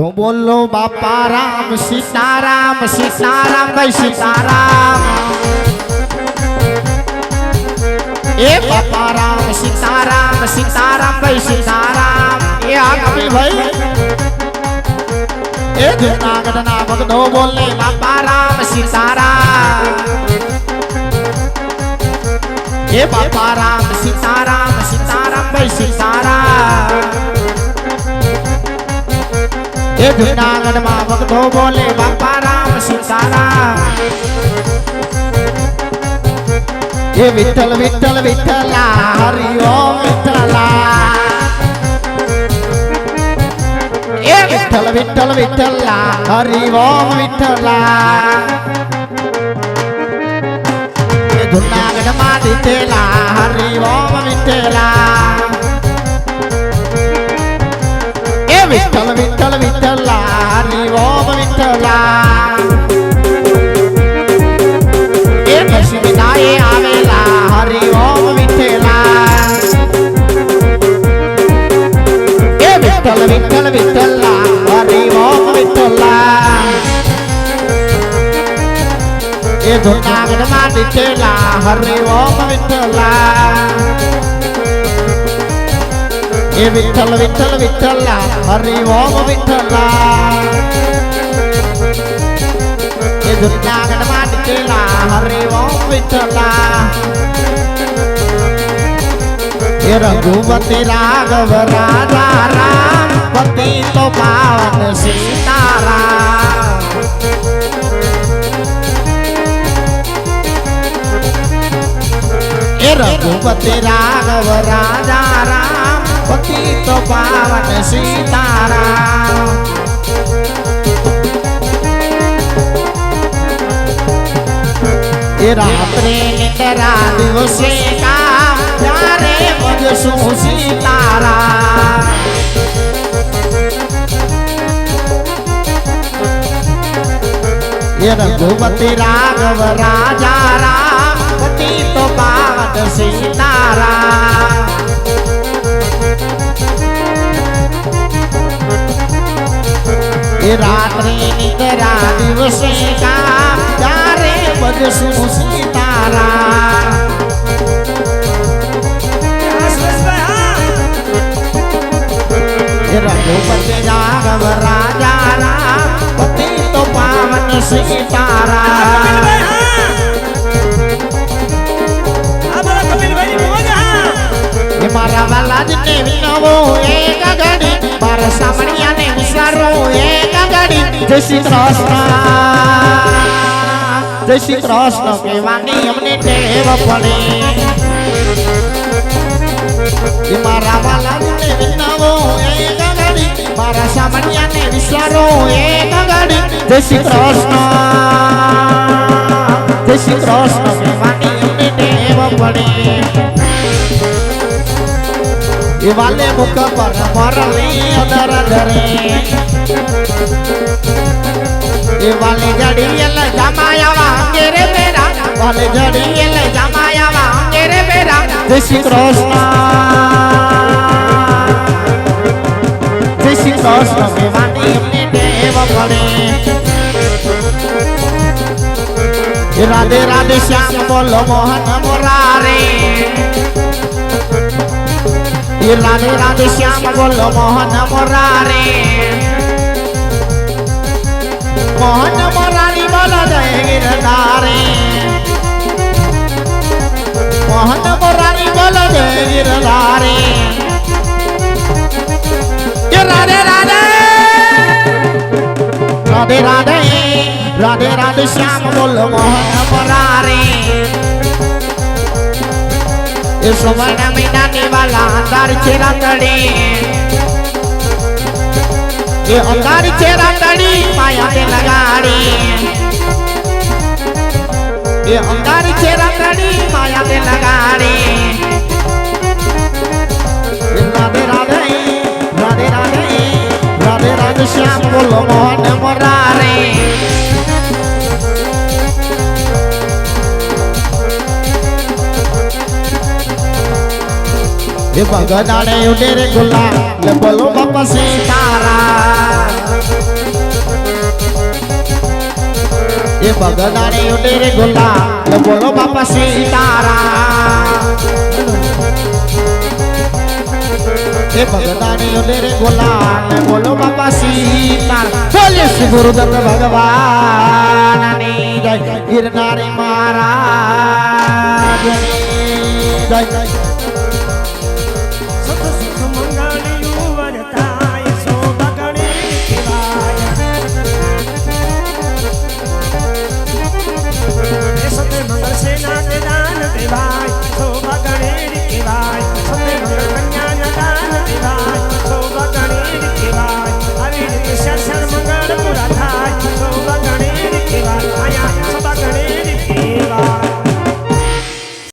તો બોલો, બાપા રામ, સીતારામ સીતારામ, ભાઈ સીતારામ. એ બાપા રામ, સીતારામ સીતારામ, ભાઈ સીતારામ. એ આ કપિલ ભાઈ. એ જૂનાગઢના ભગતો બોલે, બાપા રામ, સીતારામ. એ બાપા રામ, સીતારામ સીતારામ, ભાઈ સીતારામ. એ જૂનાગઢમાં ભક્તો બોલે, બાપા રામ, સીતારામ. એ વિઠ્ઠલ વિઠ્ઠલ, વિઠ્ઠલા હરિ ઓમ વિઠ્ઠલા. એ વિઠ્ઠલ વિઠ્ઠલ, વિઠ્ઠલા હરિ ઓમ વિઠ્ઠલા જૂનાગઢમાં દીધેલા હરિ ઓમ વિઠ્ઠલા. એ વિઠ્ઠલ, વિઠ્ઠલા એ જૂનાગઢમાં દીધેલા હરિ ઓમ વિઠ્ઠલા એ વિઠ્ઠલ વિઠ્ઠલ, વિઠ્ઠલા હરિ ઓમ વિઠ્ઠલા એ જૂનાગઢમાં નીકળેલા હરિ ઓમ વિઠ્ઠલા એ રઘુપતિ રાઘવ રાજા, રામ, પતિ તો પાવન સીતારામ. रघुपति राघव राजा राम पति तो पावन सीताराम रात्रि निंदरा दिवसे का प्यारे मधुसू सीतारा ये रघुपति राघव राजा राम। પતિ તો પાવન સીતારામ એ રાત્રે નિંદરા દિવસે કામ ત્યારે બજશું સીતારામ એ રઘુપતિ રાઘવ રાજા રામ પતિ તો પાવન સીતારામ વાલાજને વિનવો એક ઘડી મારા સામણિયાને વિચારો એક ઘડી જય શ્રી કૃષ્ણ જય શ્રી કૃષ્ણ કહેવાની અમને ટેવ પડી એ મારા વાલાજને વિનવો એક ઘડી મારા સામણિયાને વિચારો એક ઘડી જય શ્રી કૃષ્ણ જય શ્રી કૃષ્ણ કહેવાની અમને ટેવ પડી ಇವಾಲೆ ಮುಖ ಬರ ಬರಲಿ ಅದರ ಧರೆ ಇವಾಲೆ ಜಡಿ ಎಲ್ಲ ಜಮಾಯವ ಹಂಗೇರೆ ಬೇಡ ವಾಲೆ ಜಡಿ ಎಲ್ಲ ಜಮಾಯವ ಹಂಗೇರೆ ಬೇಡ ಜೈ ಶ್ರೀ ಕೃಷ್ಣ ಜೈ ಶ್ರೀ ಕೃಷ್ಣ ಶಿವಾನಿ ದೇವ ಬಳೆ राधे राधे श्याम बोलो मोहन मुरारे એ રાધે શ્યામ બોલો મોહન મોરારે મોહન મોરારી બોલો જય ગિરધારે મોહન મોરારી બોલો જય ગિરધારે રાધે રાધે રાધે રાધે રાધે રાધે શ્યામ બોલો મોહન મોરારે એ સુવર્ણ મહિનાની વાલા અંધાર છે રાતડી એ અંધાર છે રાતડી માયા તે લગાડી એ અંધાર છે રાતડી માયા તે લગાડી એ રાધે રાધે રાધે રાધે રાધે રાધે શ્યામ બોલો મોહન મોરારે એ બગદાને ઉડે રે ગુલા લે બોલો બાપા સીતારામ એ બગદાને ઉડે રે ગુલા લે બોલો બાપા સીતારામ એ બગદાને ઉડે રે ગુલા લે બોલો બાપા સીતારામ બોલે શ્રી ગુરુદેવ ભગવાનની જય ગિરનારી મહારાજની જય